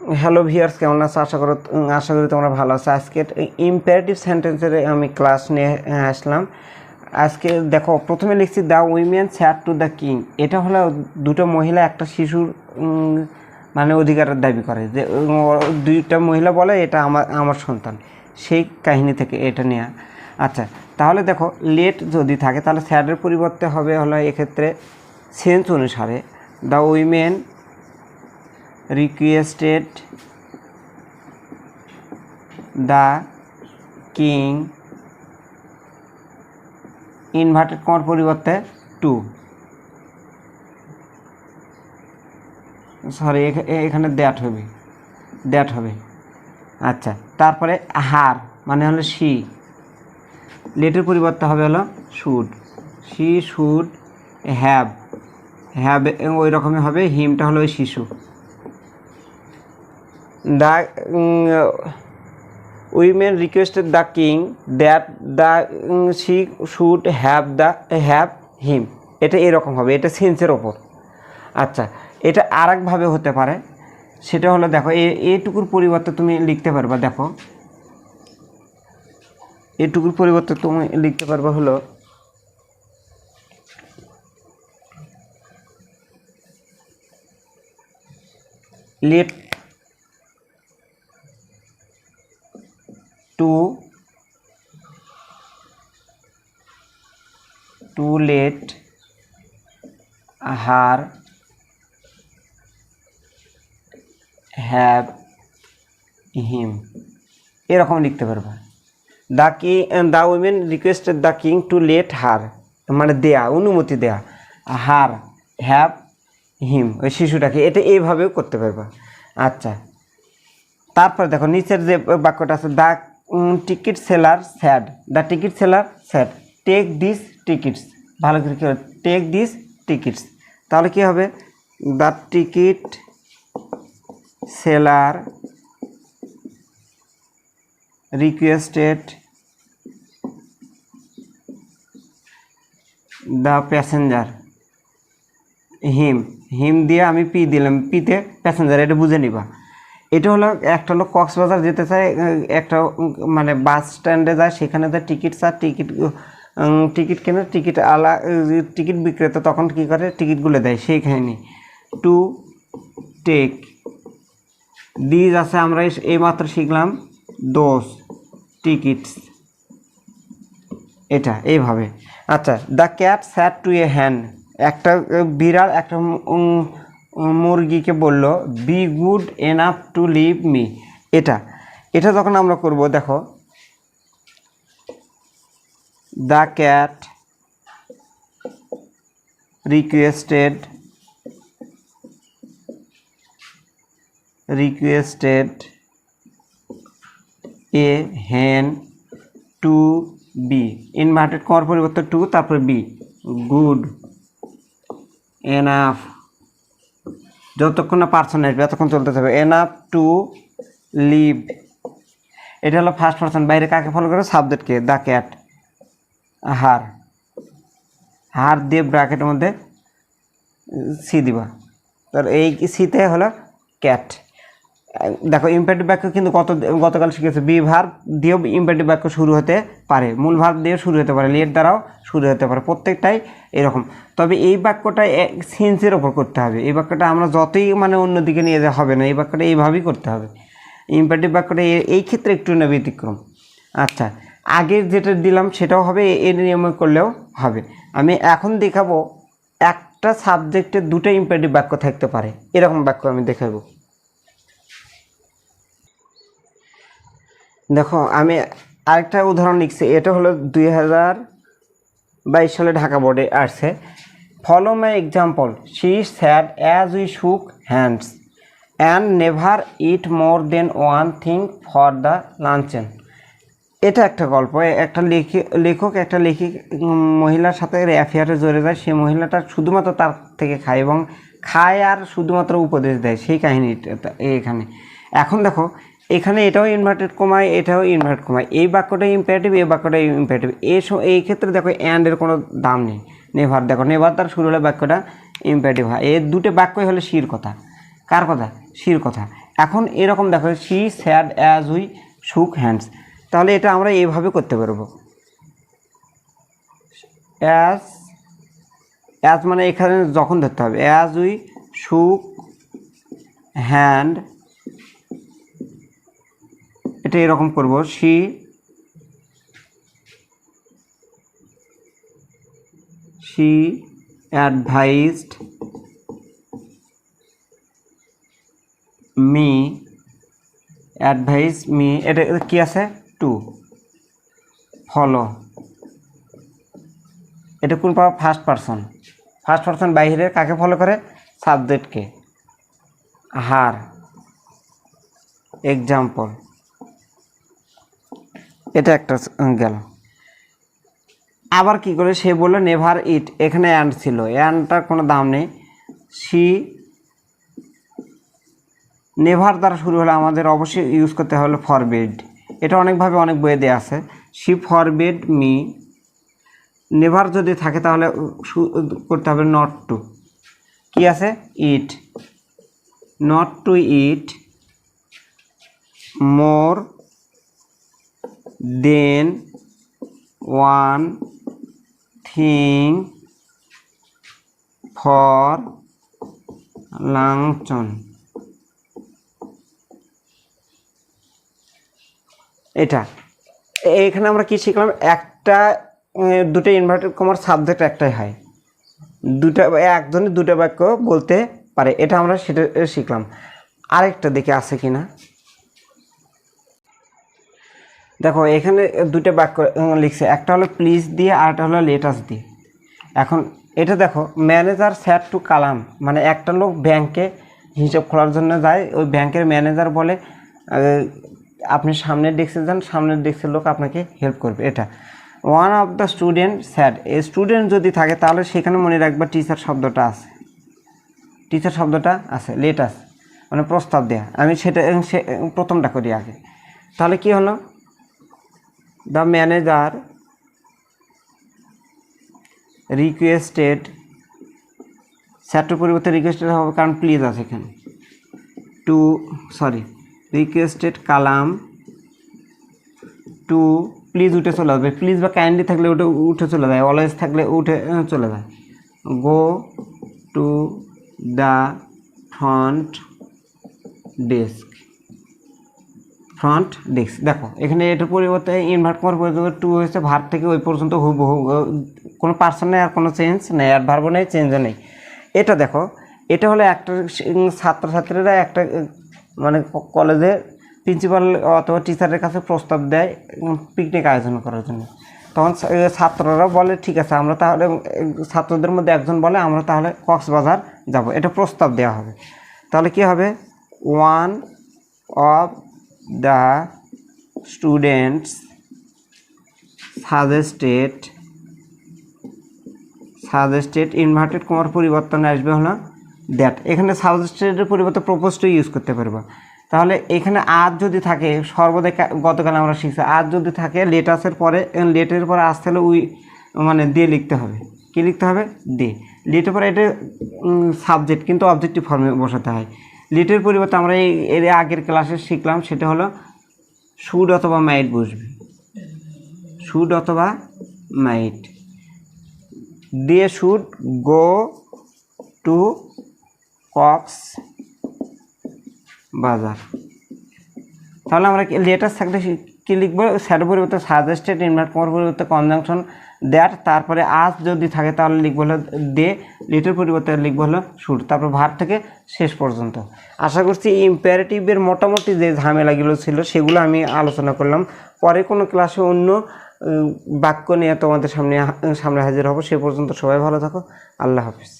Hello viewers কেমন আছো? আশা করো আশা করি তোমরা ভালো আছো। আজকে ইম্পারেটিভ সেন্টেন্সের আমি ক্লাস নিয়ে আসলাম। আজকে দেখো, প্রথমে লিখছি the women said to the king এটা হলো দুটো মহিলা, একটা শিশুর মানে অধিকারের দাবি করে। যে দুইটা মহিলা বলে, এটা আমার আমার সন্তান। সেই কাহিনী থেকে এটা নেওয়া আচ্ছা তাহলে দেখো লেট যদি থাকে, তাহলে স্যাডের পরিবর্তে হবে হলো এক্ষেত্রে সেন্স অনুসারে the women requested the king inverted কমার পরিবর্তে টু সরি এখানে দ্যাট হবে। দ্যাট হবে। আচ্ছা তারপরে হার মানে হলো সি লেটের পরিবর্তে হবে হলো should see should have have ওই রকমই হবে হিমটা হলো ওই শিশু। Mm, women requested the king that the mm, she should have the have এটা এরকম হবে এটা সেন্সের ওপর। আচ্ছা এটা আর ভাবে হতে পারে। সেটা হলো দেখো এটুকুর পরিবর্তে তুমি লিখতে পারবা দেখো। এটুকুর পরিবর্তে তুমি লিখতে পারবা হলো লেট have হিম এরকম লিখতে পারবা। দ্য কি the women requested the king to let her মানে দেয়া, অনুমতি দেয়া। হার হ্যাভ হিম ওই শিশুটাকে। এটা এইভাবেও করতে পারবা। আচ্ছা। তারপর দেখো, নিচের যে বাক্যটা আছে the ticket seller said the ticket seller said take this tickets ভালো করে কী হবে? টেক দিস টিকিটস তাহলে কী হবে? The ticket seller requested the passenger him him দিয়ে আমি পি দিলাম পিতে প্যাসেঞ্জার এটা বুঝে নিবা। এটা হলো একটা হলো কক্সবাজার যেতে চায়, একটা মানে বাস স্ট্যান্ডে যায়, সেখানে যায় টিকিট চার টিকিট টিকিট কেনে, টিকিট আলা, টিকিট বিক্রেতা তখন কী করে, টিকিটগুলো দেয় সেই কাহিনি টু টেক দিজ আছে আমরা এই- এইমাত্র শিখলাম দোষ টিকিটস এটা, এইভাবে। আচ্ছা the cat sat to a hen একটা বিড়াল একটা মুরগিকে বলল be good enough to leave me এটা এটা যখন আমরা করব, দেখো। The cat requested requested a hen to be inverted করার পরিবর্তে টু তারপরে বি গুড এনাফ যতক্ষণ না পার্সন আসবে, এতক্ষণ চলতে থাকবে। এনাফ টু লিভ এটা হলো ফার্স্ট পার্সন বাইরে কাকে ফলো করে সাবজেক্টকে দ্য ক্যাট হার হার দিয়ে ব্র্যাকেটের মধ্যে সি দিবা। তার এই সিতে হলো ক্যাট দেখো ইম্পারেটিভ বাক্য কিন্তু গত গতকাল শিখেছে বি ভার্ব দিয়েও ইম্পারেটিভ বাক্য শুরু হতে পারে। মূল ভার্ব দিয়েও শুরু হতে পারে। লেট দ্বারাও শুরু হতে পারে। প্রত্যেকটাই এরকম। তবে এই বাক্যটা সেন্সের ওপর করতে হবে। এই বাক্যটা আমরা যতই মানে অন্যদিকে নিয়ে যাওয়া হবে না, এই বাক্যটা এইভাবেই করতে হবে। ইম্পারেটিভ বাক্যটা এই ক্ষেত্রে একটু না ব্যতিক্রম। আচ্ছা আগে যেটা দিলাম সেটাও হবে, এ- নিয়মে করলেও হবে। আমি এখন দেখাবো, একটা সাবজেক্টে দুটো ইম্পারেটিভ বাক্য থাকতে পারে। এরকম বাক্য আমি দেখাবো। দেখো, আমি আরেকটা উদাহরণ লিখছি। এটা হলো দুই হাজার বাইশ সালে ঢাকা বোর্ডে আসছে। Follow my example she said as we shook hands and never eat more than one thing for the luncheon এটা একটা গল্প। একটা লেখি লেখক, একটা লেখিক মহিলার সাথে অ্যাফেয়ারে জড়ে যায়। সেই মহিলাটা শুধুমাত্র তার থেকে খায় এবং খায় আর শুধুমাত্র উপদেশ দেয়। সেই কাহিনীটা এখানে। এখন দেখো এখানে এটাও ইনভার্টেড কমায়, এটাও ইনভার্ট কমায়। এই বাক্যটা ইম্পারেটিভ এই বাক্যটা ইম্পারেটিভ এই এই ক্ষেত্রে দেখো অ্যান্ডের কোনো দাম নেই। নেভার দেখো নেভার তার শুরু হলে বাক্যটা ইম্পারেটিভ হয়। এর দুটো বাক্যই হলো শির কথা। কার কথা? শির কথা। এখন এরকম দেখো she said as we shook hands তাহলে এটা আমরা এইভাবে করতে পারব। অ্যাজ অ্যাজ মানে এখানে যখন ধরতে হবে। অ্যাজ উই শুক হ্যান্ড এটা এরকম করব she she advised me advise me, এটা কি আছে? টু। ফলো এটা কোন পাওয়া? First person. ফার্স্ট পারসন বাইরে, কাকে ফলো করে? সাবজেক্টকে। হার। এক্সাম্পল। এটা একটা গেল। আবার কি করে? সে বলল নেভার ইট এখানে অ্যান্ড ছিল। অ্যান্ডটার কোনো দাম নেই। সি নেভার দ্বারা শুরু হলে আমাদের অবশ্যই ইউজ করতে হলো ফরবেড এটা অনেকভাবে অনেক বইয়ে দেওয়া আছে। সি ফরবেড মি নেভার যদি থাকে তাহলে করতে হবে নট টু কি আছে? Eat not to eat more than one thing for luncheon. এটা। এখানে আমরা কি শিখলাম? একটা দুটো ইনভার্টেড কমার সাবজেক্ট একটাই হয়। দুটা একজনে দুটো বাক্য বলতে পারে। এটা আমরা সেটা শিখলাম। আরেকটা দেখে আছে কি না দেখো, এখানে দুটো বাক্য লিখছে। একটা হলো প্লিজ দিয়ে, আর একটা হলো লেটাস দিয়ে। এখন, এটা দেখো ম্যানেজার স্যার টু কালাম। মানে একটা লোক ব্যাংকে হিসাব খোলার জন্য যায়। ওই ব্যাংকের ম্যানেজার বলে আপনি সামনের ডেস্কে যান, সামনের ডেস্কের লোক আপনাকে হেল্প করবে। এটা। One of the student sir এই স্টুডেন্ট যদি থাকে, তাহলে সেখানে মনে রাখবা টিচার শব্দটা আছে। টিচার শব্দটা আছে লেটাস মানে প্রস্তাব দেয়া। আমি সেটা প্রথমটা করি আগে। তাহলে কি হলো? দ্য ম্যানেজার রিকোয়েস্টেড স্যারটার পরিবর্তে রিকোয়েস্টেড হবে, কারণ প্লিজ আছে এখানে। To sorry requested Kalam to please উঠে চলে যাবে প্লিজ বা কাইন্ডলি থাকলে ওটা উঠে চলে যায়। অলওয়েজ থাকলে উঠে চলে যায়। Go to the front desk front desk দেখো, এখানে এটার পরিবর্তে ইনভার্ট করার পরিবর্তে টু হয়েছে ভার থেকে ওই পর্যন্ত হুবহু কোনো পার্সন নেই আর কোনো চেঞ্জ নেই, আর ভার্ব নেই চেঞ্জও নেই। এটা দেখো, এটা হলো একটা ছাত্রছাত্রীরা একটা মানে কলেজে প্রিন্সিপাল অথবা টিচারের কাছে প্রস্তাব দেয় পিকনিক আয়োজন করার জন্য। তখন ছাত্ররা বলে, ঠিক আছে, আমরা তাহলে ছাত্রদের মধ্যে একজন বলে, আমরা তাহলে কক্সবাজার যাব। এটা প্রস্তাব দেওয়া হবে। তাহলে কি হবে? One of the students suggested suggested inverted কমার পরিবর্তন আসবে হলো দ্যাট এখানে সাজেস্টেডের পরিবর্তে প্রপোজটা ইউজ করতে পারব। তাহলে এখানে আজ যদি থাকে, সর্বদা গতকাল আমরা শিখছি আজ যদি থাকে লেটাসের পরে লেটের পরে আসতে হলে উই মানে দিয়ে লিখতে হবে। কি লিখতে হবে? দে লেটের পরে এটা সাবজেক্ট কিন্তু অবজেক্টিভ ফর্মে বসাতে হয়। লেটের পরিবর্তে আমরা এই, এর আগের ক্লাসে শিখলাম, সেটা হলো শুড অথবা মাইট বসবে শুড অথবা might they should go to Cox's Bazar. তাহলে আমরা লেটার থাকলে কি লিখব? স্যার পরিবর্তে সাজেস্টেড ইনভার্ট করার পরিবর্তে কনজাংশন দ্যাট তারপরে আজ যদি থাকে তাহলে লিখব হলো দে, লিটের পরিবর্তে লিখব হলো শুট তারপর ভার থেকে শেষ পর্যন্ত। আশা করছি ইম্পারেটিভের মোটামুটি যে ঝামেলাগুলো ছিল সেগুলো আমি আলোচনা করলাম। পরে কোনো ক্লাসে অন্য বাক্য নিয়ে তোমাদের সামনে সামনে হাজির হব। সে পর্যন্ত সবাই ভালো থাকো। আল্লাহ হাফিজ।